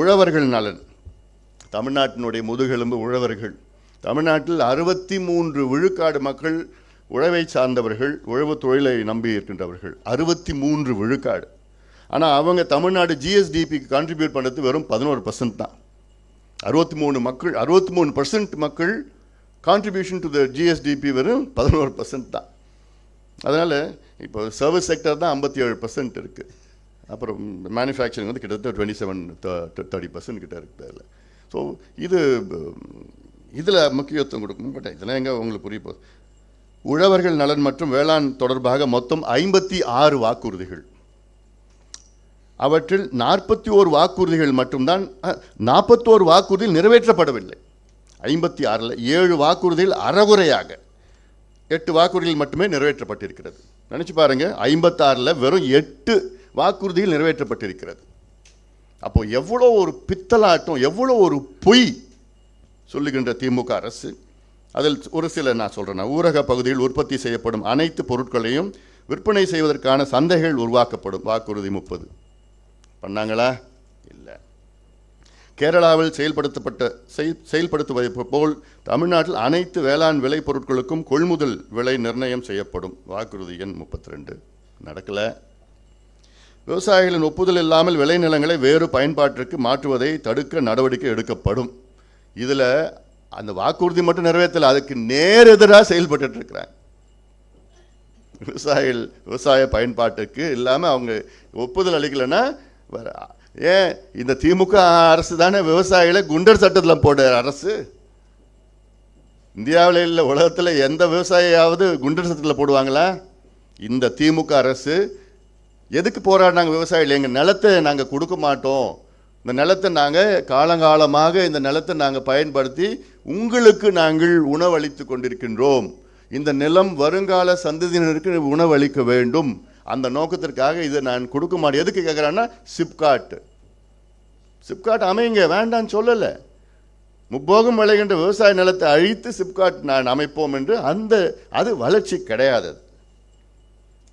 உழவர்கள் நலன். தமிழ்நாட்டினுடைய முதுகெலும்பு உழவர்கள். தமிழ்நாட்டில் அறுபத்தி மூன்று விழுக்காடு மக்கள் உழவை சார்ந்தவர்கள் உழவு தொழிலை நம்பி இருக்கின்றவர்கள். அறுபத்தி மூன்று விழுக்காடு. ஆனால் அவங்க தமிழ்நாடு ஜிஎஸ்டிபிக்கு கான்ட்ரிபியூட் பண்ணுறது வெறும் பதினோரு பர்சன்ட் தான். அறுபத்தி மூணு மக்கள் அறுபத்தி மூணு பர்சன்ட் மக்கள் கான்ட்ரிபியூஷன் டு த ஜிஎஸ்டிபி வெறும் பதினோரு பர்சன்ட் தான். அதனால் இப்போ சர்வீஸ் செக்டர் தான் ஐம்பத்தி ஏழு பர்சன்ட் இருக்குது அப்புறம் மேனுஃபேக்சரிங் வந்து கிட்டத்தட்ட டுவெண்ட்டி செவன் தேர்ட்டி பர்சன்ட் கிட்ட இருக்குது அதில் ஸோ இது இதில் முக்கியத்துவம் கொடுக்கணும். பட் இதெல்லாம் எங்கே உங்களுக்கு புரிய போகுது? உழவர்கள் நலன் மற்றும் வேளாண் தொடர்பாக மொத்தம் ஐம்பத்தி ஆறு வாக்குறுதிகள். அவற்றில் நாற்பத்தி ஓரு வாக்குறுதிகள் மட்டும்தான் நாற்பத்தோரு வாக்குறுதிகள் நிறைவேற்றப்படவில்லை. ஐம்பத்தி ஆறில் ஏழு வாக்குறுதிகள் அறகுறையாக எட்டு வாக்குறுதிகள் மட்டுமே நிறைவேற்றப்பட்டிருக்கிறது. நினச்சி பாருங்க ஐம்பத்தாறில் வெறும் எட்டு வாக்குறுதியில் நிறைவேற்றப்பட்டிருக்கிறது. அப்போ எவ்வளோ ஒரு பித்தலாட்டம் எவ்வளோ ஒரு பொய் சொல்லுகின்ற திமுக அரசு அதில் ஒரு சில நான் சொல்கிறேன் ஊரக பகுதியில் உற்பத்தி செய்யப்படும் அனைத்து பொருட்களையும் விற்பனை செய்வதற்கான சந்தைகள் உருவாக்கப்படும். வாக்குறுதி முப்பது. பண்ணாங்களா? இல்லை. கேரளாவில் செயல்படுத்தப்பட்ட செய் செயல்படுத்துவதை போல் தமிழ்நாட்டில் அனைத்து வேளாண் விலை பொருட்களுக்கும் கொள்முதல் விலை நிர்ணயம் செய்யப்படும். வாக்குறுதி எண் முப்பத்தி ரெண்டு நடக்கலை. விவசாயிகளின் ஒப்புதல் இல்லாமல் விளைநிலங்களை வேறு பயன்பாட்டிற்கு மாற்றுவதை தடுக்க நடவடிக்கை எடுக்கப்படும். இதில் அந்த வாக்குறுதி மட்டும் நிறைவேற்றல அதுக்கு நேர் எதிராக செயல்பட்டு இருக்கிறாங்க. விவசாயிகள் விவசாய பயன்பாட்டுக்கு இல்லாமல் அவங்க ஒப்புதல் அளிக்கலைன்னா ஏன் இந்த திமுக அரசு தானே விவசாயிகளை குண்டர் சட்டத்தில் போட அரசு? இந்தியாவில் இல்லை உலகத்தில் எந்த விவசாயியாவது குண்டர் சட்டத்தில் போடுவாங்களா? இந்த திமுக அரசு எதுக்கு போராடினாங்க விவசாயிகள்? எங்கள் நிலத்தை நாங்கள் கொடுக்க மாட்டோம். இந்த நிலத்தை நாங்கள் காலங்காலமாக இந்த நிலத்தை நாங்கள் பயன்படுத்தி உங்களுக்கு நாங்கள் உணவளித்து கொண்டிருக்கின்றோம். இந்த நிலம் வருங்கால சந்ததியினருக்கு உணவளிக்க வேண்டும். அந்த நோக்கத்திற்காக இதை நான் கொடுக்க மாட்டேன். எதுக்கு கேட்குறான்னா சிப்காட் சிப்காட் அமைங்க வேண்டான்னு சொல்லலை. முப்போகம் விளைகின்ற விவசாய நிலத்தை அழித்து சிப்காட் நான் அமைப்போம் என்று அந்த அது வளர்ச்சி கிடையாது.